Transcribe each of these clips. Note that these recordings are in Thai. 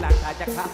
หลังตายจะเข้า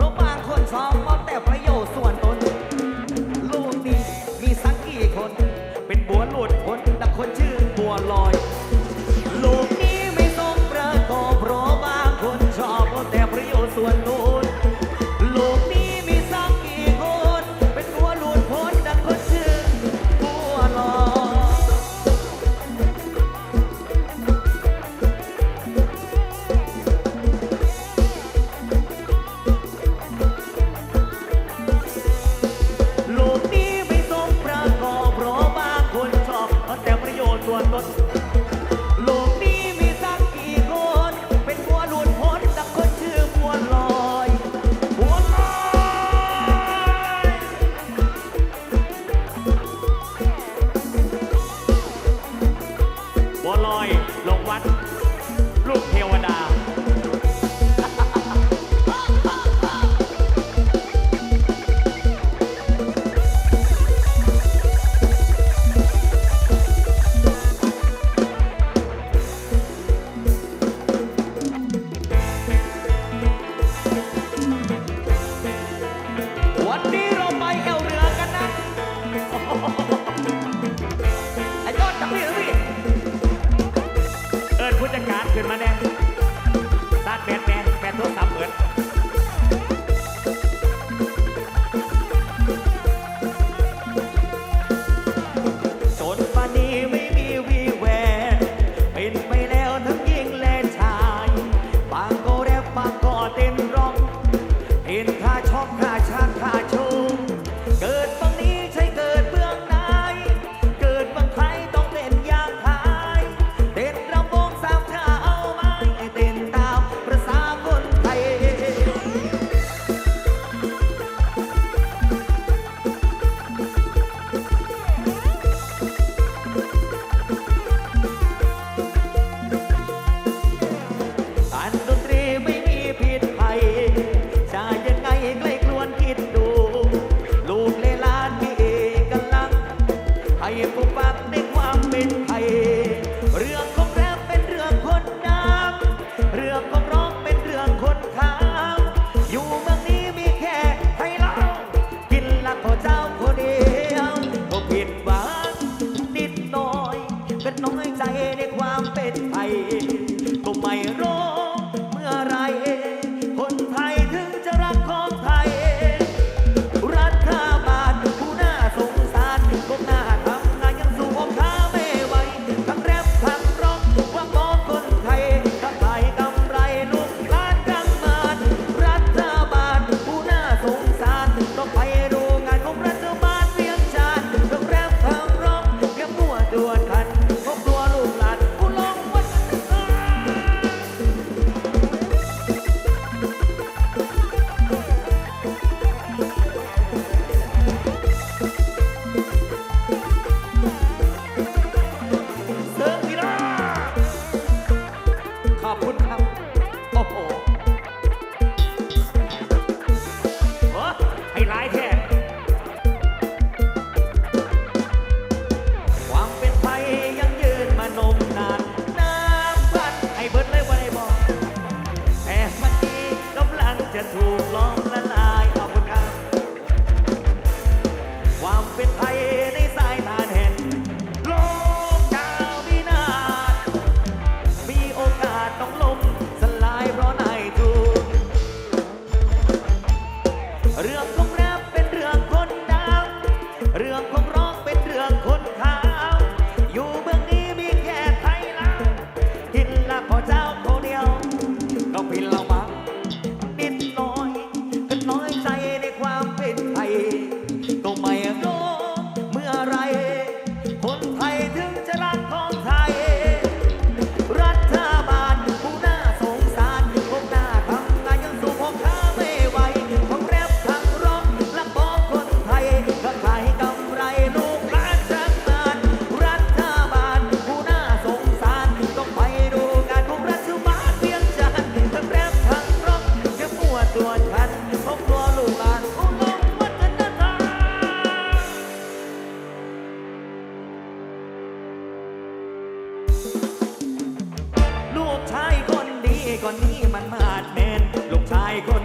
รูปบางคนสอง one, but ลูกชายคนดีก่อนนี้มันมาดแมนลูกชายคน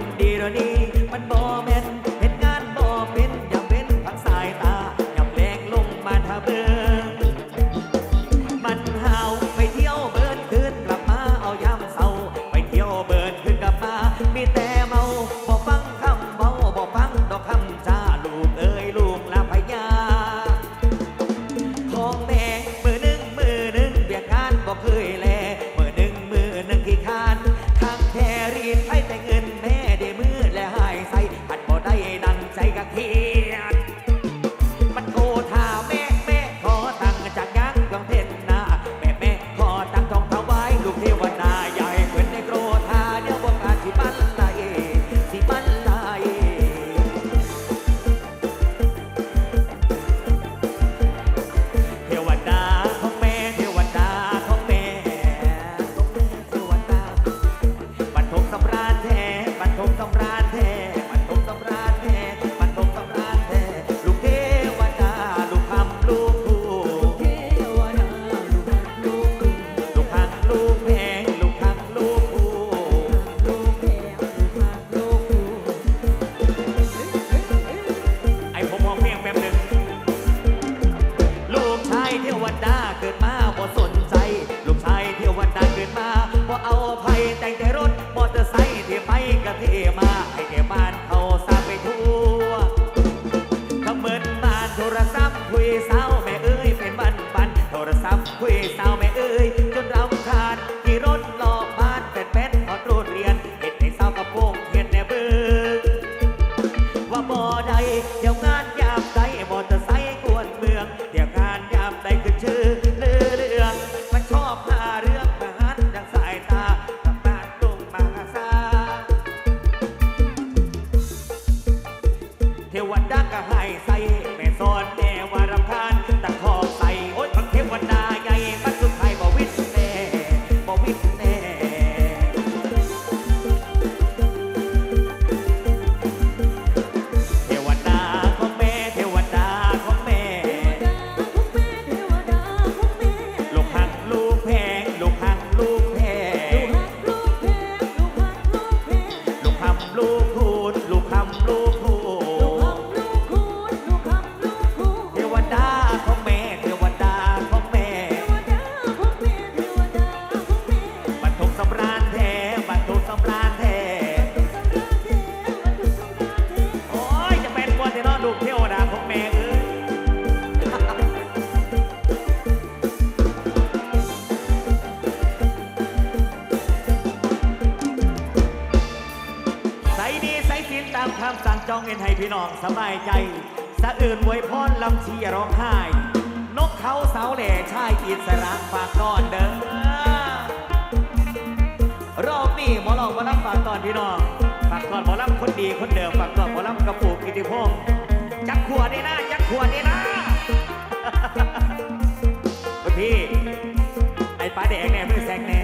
ตามคำสั่งจองเงินให้พี่น้องสบายใจ สะอื่นไวยพรลำเชียร้องไห้ นกเขาเสาแหล่ชายอิสระฝากนอนเด้อรอบนี้หมอลองหมอลำฝากตอนพี่น้องฝากตอนหมอลำคนดีคนเดิมฝากตอนหมอลำกระปุกกิติพงศ์จักขวดนี่นะจักขวดนี่นะพี่ไอ้ปลาแดงแน่มือแซงแน่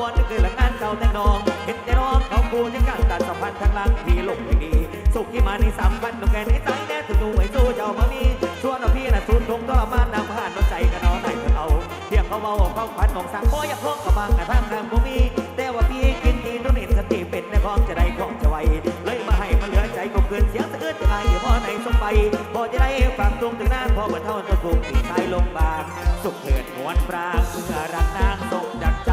วนขบวนนี่คือหลังงานเก่าแต่งนอง เห็นแต่น้องเขาคูยังการตัดสัมพันธ์ทางลังที่ลงไม่ดี สุขที่มาในสามวันต้องแก่ในใจแน่ถึงดูไว้สู้เจ้ามามีส่วนเอาพี่น่ะสูนทงก็มานำผ่านน้ำใจกันเอาไหนกันเอาเพียงเขาเมาเขาขวัญของสังบ่อยากพ้องกับบางกระทั่งทางบ่มีแต่ว่าพี่กินดีนุ่นอินสติเป็นในของจะได้ของจะไวเลยมาให้มันเหลือใจก็เกินเสียงสะอื้นจะไงอย่าพอในสมไปพอจะได้ฟังตรงถึงนานพอเมือเท่าจะถูกตีชายลงบางสุขเถิดหวนปรางเมื่อรักนางทรงดักใจ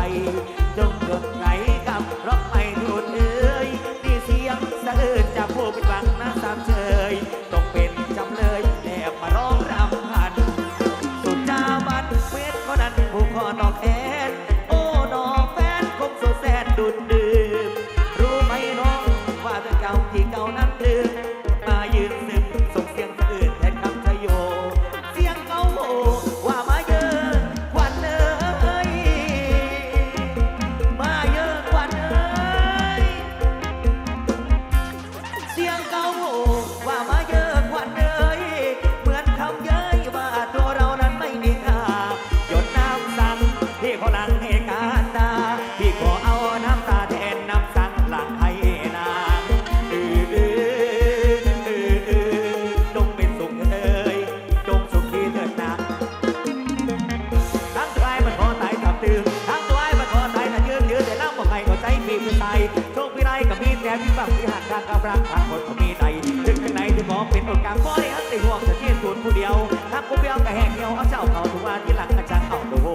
เป็นไหนถึงมองเอาสบ่ได้หักในห่วงจะเทียนสูนผู้เดียวทักกูเบี้ยวก็แหกเดียวเอาเจ้าเขาทุกวันที่หลังกระจังเอาดูโด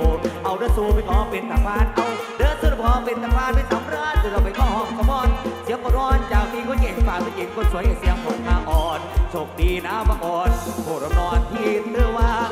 เอาเด้อสู้ไปขอเป็นตาฟานเอาเด้อสู้พอเป็นตาฟานไปสำราญจะเราไปขอห้องขมอนเสียงก็ร้อนจากที่ก็เย็นฝ่าไปเย็นก็สวยเสียงผมมาอ่อนโชคดีนะมาอ่อนโหรนอนที่เธอวาง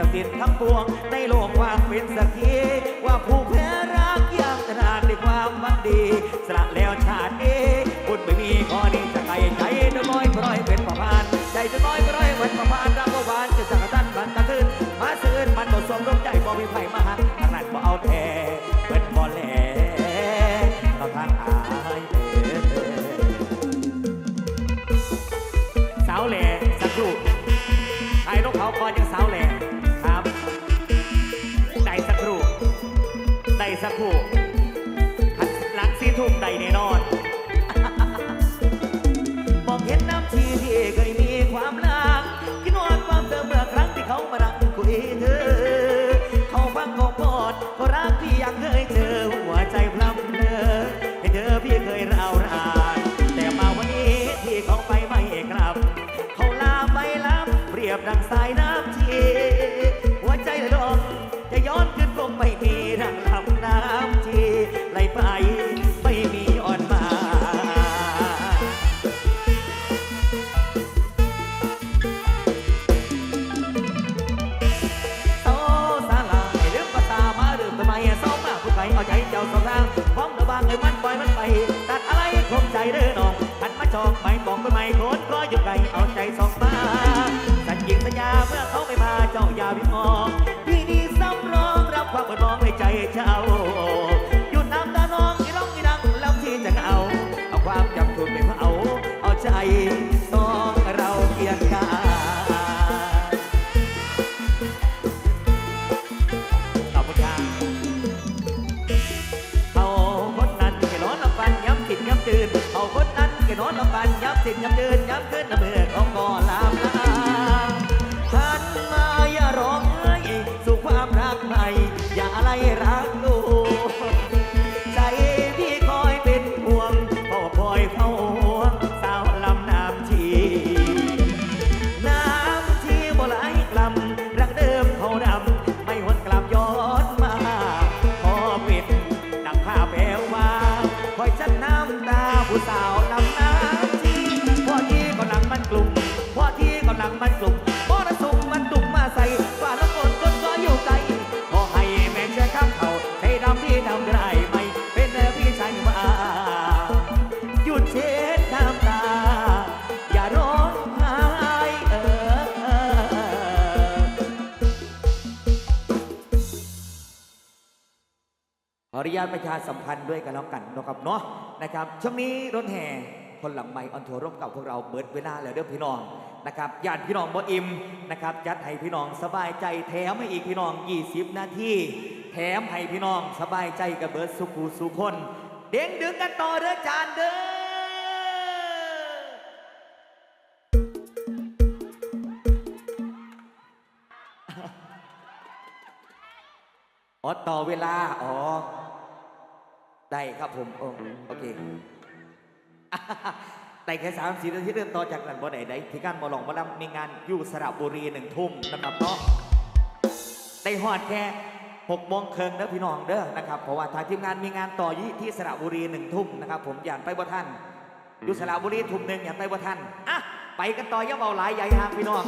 ศักดิ์สิทธิ์ทั้งปวง ในโลกว่างเป็นสักขีว่าผู้แพ้รักยังตราด้วยความหวังดี สละแล้วชาตินี้บุญไม่มีข้อนี้จะไกลใจจะน้อยปล่อยเป็นประพานใจจะน้อยปล่อยเป็นประพานรักว่าหวานจะสักตันมันตะขึ้นมาซื่นมันบ่สมดวงใจบ่มีไผมาหักทางนั้นบ่เอาแท้เป็นบ่แลเราทางอายเสาวแหล่สักครู่ใครนกเขาคอยยังสาวแหล่ ได้สักครู่หลังสีทุ่มใดแน่นอนมองเห็นน้ำชีที่เคยมีความรักคิดว่าความเดิมเมื่อครั้งที่เขามารักคุยเธอ เขาฟังเขาปอดก็รักพี่ยังเคยเจอหัวใจพลัำเลอให้เธอพี่เคยราวรานแต่มาวันนี้ที่เขาไปไม่กลับ เขาลาไปลับเปรียบดังสายน้ำชีหัวใจระดมจะย้อนขึ้นคงไม่มีทาง ไม่บอกต้นก็อยู่ไกลเอาใจสองมาสัญญิงสัญญาเมื่อเขาไม่มาเจ้าอย่าวิงอพี่นี่ซ้ำร้องรับความบนมองในใจเจ้า สิทธิ์ย้ำเดินย้ำขึ้นน้ำเมือของกอลาม ขออนุญาตประชาสัมพันธ์ด้วยกันแล้วกันนะครับเนาะนะครับช่วงนี้รถแห่คนหลังไม่ออนทัวร์ร่วมกับพวกเราเบิดเวลาแล้วเด้อพี่น้องนะครับญาติพี่น้องบ่อิ่มนะครับจัดให้พี่น้องสบายใจแถมให้อีกพี่น้อง 20 นาทีแถมให้พี่น้องสบายใจกับเบิดสุขูสุคน เด้งดึงกันต่อเด้อจานเด้อ อ๋อต่อเวลา อ๋อ ได้ครับผมโอโอเคแต่แค่สามสี่นาทีเดินต่อจากกันบ่ได้ได้ที่การบอลองบอลำมีงานอยู่สระบุรีหนึ่งทุ่มนะครับเนาะได้หอดแค่หกโมงเคิงเด้อพี่น้องเด้อนะครับเพราะว่าทางทีมงานมีงานต่ออยู่ที่สระบุรีหนึ่งทุ่มนะครับผมอย่านไปบ่ท่านอยู่สระบุรีทุ่มหนึ่งอย่านไปบ่ท่านอะไปกันต่ออย่าเบาหลายใหญ่ห่างพี่น้อง